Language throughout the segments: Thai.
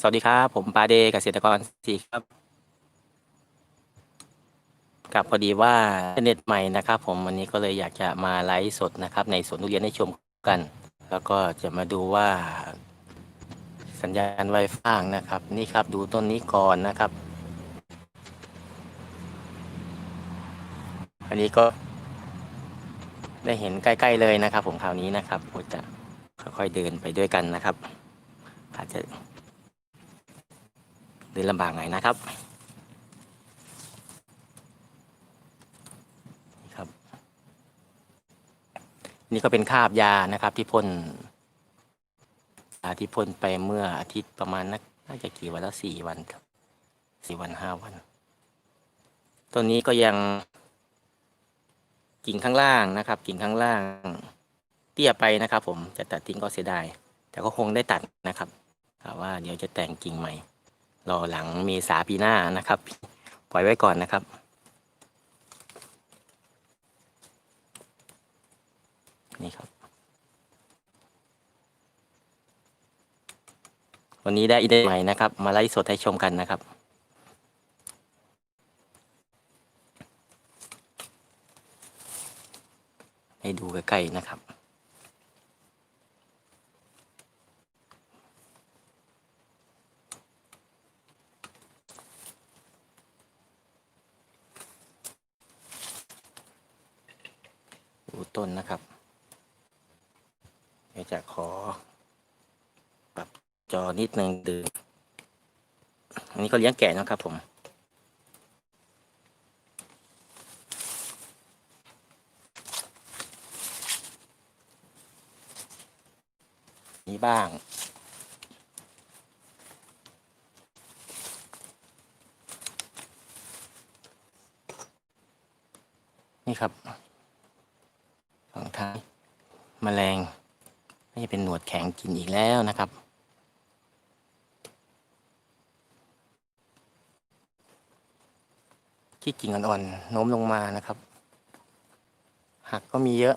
สวัสดีครับ ผมปาเดเกษตรกรสี่ครับกับพอดีว่าเทอร์เน็ตใหม่นะครับ ผมวันนี้ก็เลยอยากจะมาไลฟ์สดนะครับ ในสวนทุเรียนให้ชมกัน แล้วก็จะมาดูว่า สัญญาณไวฟ้างนะครับ นี่ครับดูต้นนี้ก่อนนะครับ อันนี้ก็ได้เห็นใกล้ๆเลยนะครับ ผมคราวนี้นะครับผมจะค่อยๆเดินไปด้วยกันนะครับ อาจจะ เดินลำบากหน่อยนะครับครับ นี่ก็เป็นคราบยานะครับ ที่พ่นยาที่พ่นไปเมื่ออาทิตย์ประมาณนักน่าจะกี่วันแล้วสี่วันครับสี่วันห้าวันต้นนี้ก็ยังกิ่งข้างล่างนะครับ กิ่งข้างล่าง เตี้ยไปนะครับ ผมจะตัดทิ้งก็เสียดายแต่ก็คงได้ตัดนะครับว่าเดี๋ยวจะแต่งกิ่งใหม่ รอหลังเมษาปีหน้านะครับ ปล่อยไว้ก่อนนะครับ นี่ครับ วันนี้ได้อินเทอร์ใหม่นะครับ มาไลฟ์สดให้ชมกันนะครับให้ดูใกล้ๆนะครับ ดู ต้นนะครับ เดี๋ยวจะขอ ปรับจอนิดนึงดึงอันนี้ก็เลี้ยงแกะนะครับผมนี้บ้างนี่ครับ ฝั่งท้ายแมลงไม่จะเป็นหนวดแข็งกินอีกแล้วนะครับ ที่กิ่งอ่อนๆโน้มลงมานะครับ หักก็มีเยอะ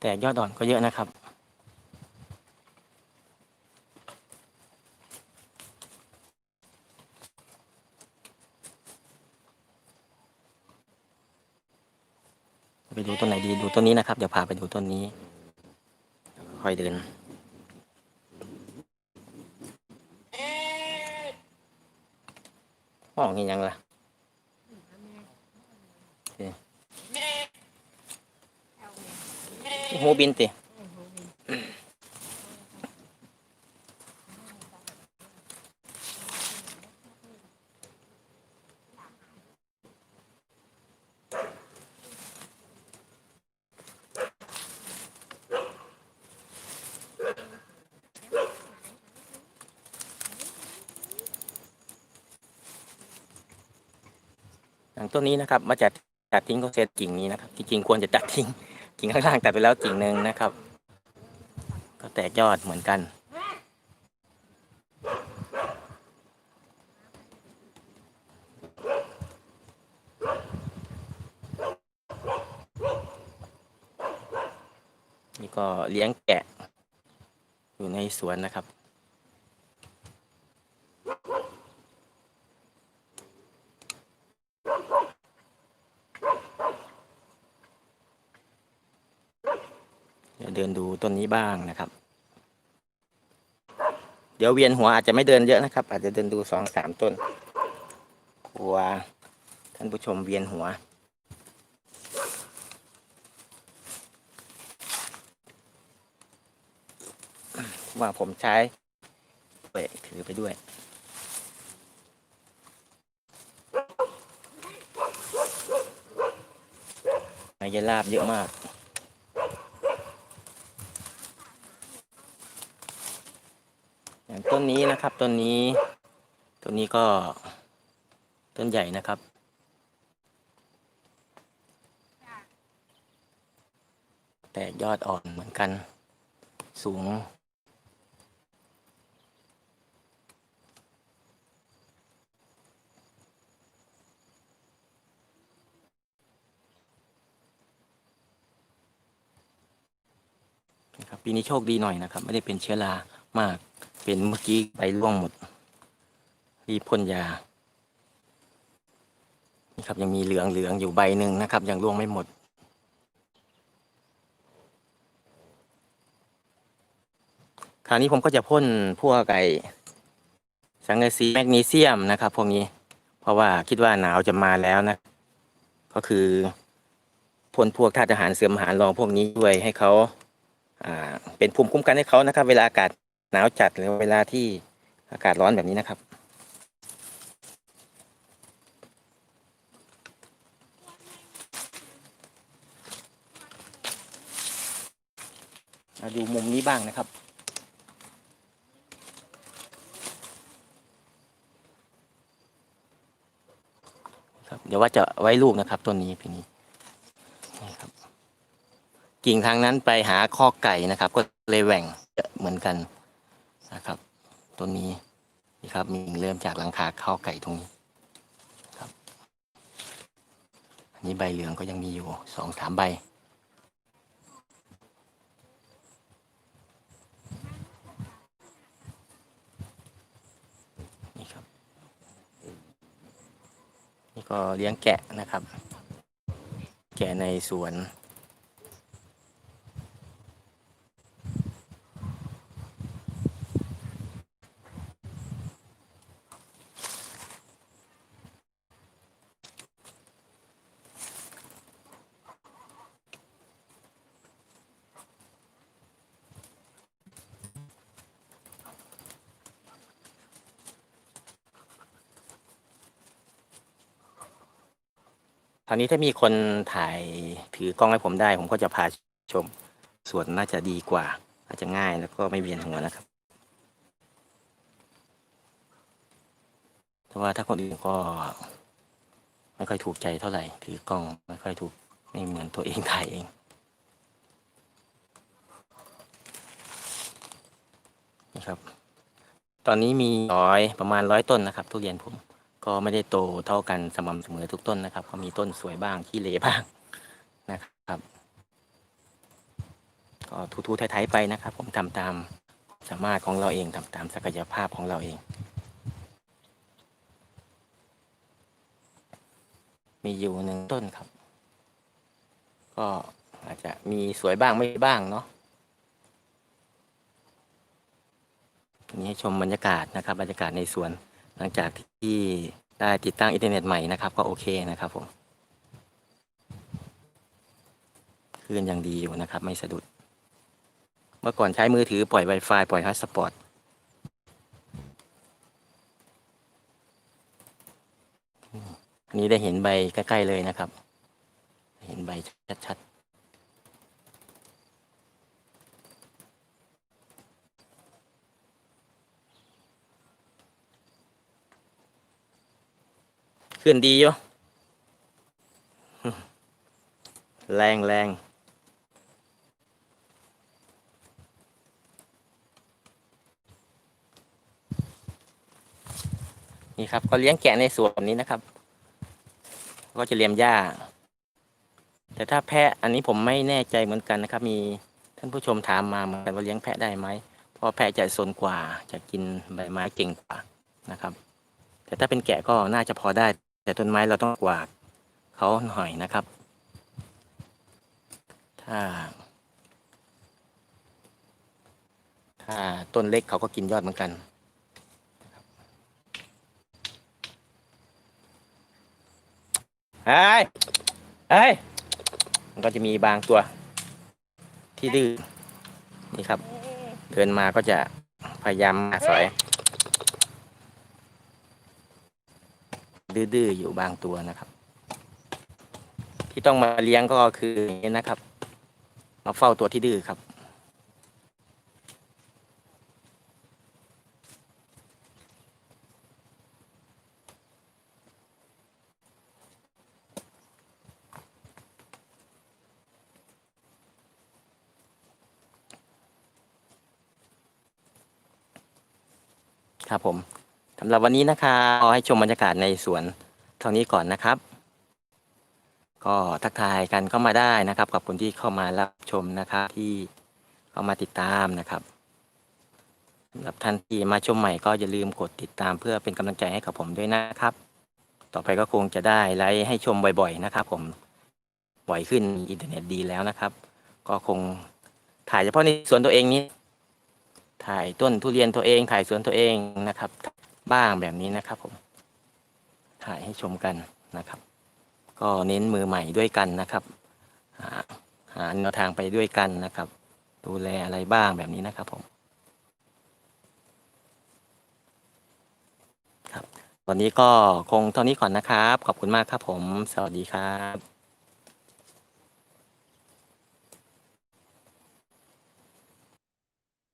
แต่ยอดอ่อนก็เยอะนะครับ ไปดูต้นไหนดีดูต้นนี้นะครับ เดี๋ยวพาไปดูต้นนี้ ค่อยเดิน ห้องนี้ยังล่ะโอเคหูบินตี อย่างต้นนี้นะครับ มาจัดตัดทิ้งก็เสร็จกิ่งนี้นะครับ จริงควรจะตัดทิ้งกิ่งข้างล่างตัดไปแล้วกิ่งหนึ่งนะครับ ก็แตกยอดเหมือนกัน นี่ก็เลี้ยงแกะ อยู่ในสวนนะครับ เดินดูต้นนี้บ้างนะครับ เดี๋ยวเวียนหัวอาจจะไม่เดินเยอะนะครับ อาจจะเดินดูสองสามต้นกลัวท่านผู้ชมเวียนหัว ว่าผมใช้เปถือไปด้วยไมยลาบเยอะมาก ต้นนี้นะครับต้นนี้ต้นนี้ก็ต้นใหญ่นะครับ แต่ยอดอ่อนเหมือนกัน สูงครับปีนี้โชคดีหน่อยนะครับ ไม่ได้เป็นเชื้อรามาก เป็นเมื่อกี้ใบร่วงหมด รีบพ่นยา นี่ครับยังมีเหลืองเหลืองอยู่ใบหนึ่งนะครับ ยังร่วงไม่หมด คราวนี้ผมก็จะพ่นพวกไก่สังกะสีแมกนีเซียมนะครับ พวกนี้ เพราะว่าคิดว่าหนาวจะมาแล้วนะ ก็คือพ่นพวกธาตุอาหารเสริมอาหารรองพวกนี้ด้วยให้เขาเป็นภูมิคุ้มกันให้เขานะครับ เวลาอากาศ หนาวจัดหรือเวลาที่อากาศร้อนแบบนี้นะครับ มาดูมุมนี้บ้างนะครับ ครับ เดี๋ยวว่าจะไว้ลูกนะครับต้นนี้พี่นี้นี่ครับ กิ่งทางนั้นไปหาข้อไก่นะครับ ก็เลยแหว่งเหมือนกัน นะครับต้นนี้นี่ครับมีเริ่มจากหลังคาข้อไก่ตรงนี้ครับ อันนี้ใบเหลืองก็ยังมีอยู่สองสามใบนี่ครับ นี่ก็เลี้ยงแกะนะครับ แกะในสวน ราวนี้ถ้ามีคนถ่ายถือกล้องให้ผมได้ ผมก็จะพาชมสวนน่าจะดีกว่า อาจจะง่ายแล้วก็ไม่เวียนหัวนะครับแต่ว่าถ้าคนอื่นก็ไม่ค่อยถูกใจเท่าไหร่ ถือกล้องไม่ค่อยถูกไม่เหมือนตัวเองถ่ายเองนะครับ ตอนนี้มีร้อยประมาณร้อยต้นนะครับ ทุเรียนผม ก็ไม่ได้โตเท่ากันสม่ำเสมอทุกต้นนะครับ ก็มีต้นสวยบ้างขี้เหร่บ้างนะครับ ก็ทูๆไทยๆไปนะครับ ผมทำตามสามารถของเราเองทำตามศักยภาพของเราเอง มีอยู่หนึ่งต้นครับ ก็อาจจะมีสวยบ้างไม่บ้างเนาะนนี้ให้ชมบรรยากาศนะครับ บรรยากาศในสวนหลังจากที่ ที่ได้ติดตั้งอินเทอร์เน็ตใหม่นะครับ ก็โอเคนะครับผมคลื่นยังดีอยู่นะครับ ไม่สะดุด เมื่อก่อนใช้มือถือปล่อย Wi-Fi ปล่อยฮอตสปอตอันนี้ได้เห็นใบใกล้ ๆ เลยนะครับ เห็นใบชัด ๆ ขึ้นดีอยู่แรงแรงนี่ครับก็เลี้ยงแกะในสวนนี้นะครับ ก็จะเลี้ยงหญ้า แต่ถ้าแพะอันนี้ผมไม่แน่ใจเหมือนกันนะครับ มีท่านผู้ชมถามมาเหมือนกันว่าเลี้ยงแพะได้ไหมเพราะแพะจะสนกว่าจะกินใบไม้เก่งกว่านะครับ แต่ถ้าเป็นแกะก็น่าจะพอได้ แต่ต้นไม้เราต้องกวาดเขาหน่อยนะครับ ถ้า ถ้าต้นเล็กเขาก็กินยอดเหมือนกันเฮ้ยเฮ้ยมันก็จะมีบางตัว ที่ดื้อนี่ครับ เดินมาก็จะพยายามมาสอย ดื้อๆอยู่บางตัวนะครับ ที่ต้องมาเลี้ยงก็คือนี้นะครับ มาเฝ้าตัวที่ดื้อครับ ครับผม สำหรับวันนี้นะคะขอให้ชมบรรยากาศในสวนเท่านี้ก่อนนะครับ ก็ทักทายกันเข้ามาได้นะครับขอบคุณที่เข้ามารับชมนะครับที่เข้ามาติดตามนะครับสำหรับท่านที่มาชมใหม่ก็อย่าลืมกดติดตามเพื่อเป็นกำลังใจให้กับผมด้วยนะครับ ต่อไปก็คงจะได้ไลฟ์ให้ชมบ่อยๆนะครับ ผมบ่อยขึ้นอินเทอร์เน็ตดีแล้วนะครับ ก็คงถ่ายเฉพาะในสวนตัวเองนี้ ถ่ายต้นทุเรียนตัวเอง ถ่ายสวนตัวเองนะครับ บ้างแบบนี้นะครับผมถ่ายให้ชมกันนะครับ ก็เน้นมือใหม่ด้วยกันนะครับหาหาแนวทางไปด้วยกันนะครับ ดูแลอะไรบ้างแบบนี้นะครับผมครับวันนี้ก็คงเท่านี้ก่อนนะครับ ขอบคุณมากครับผม สวัสดีครับ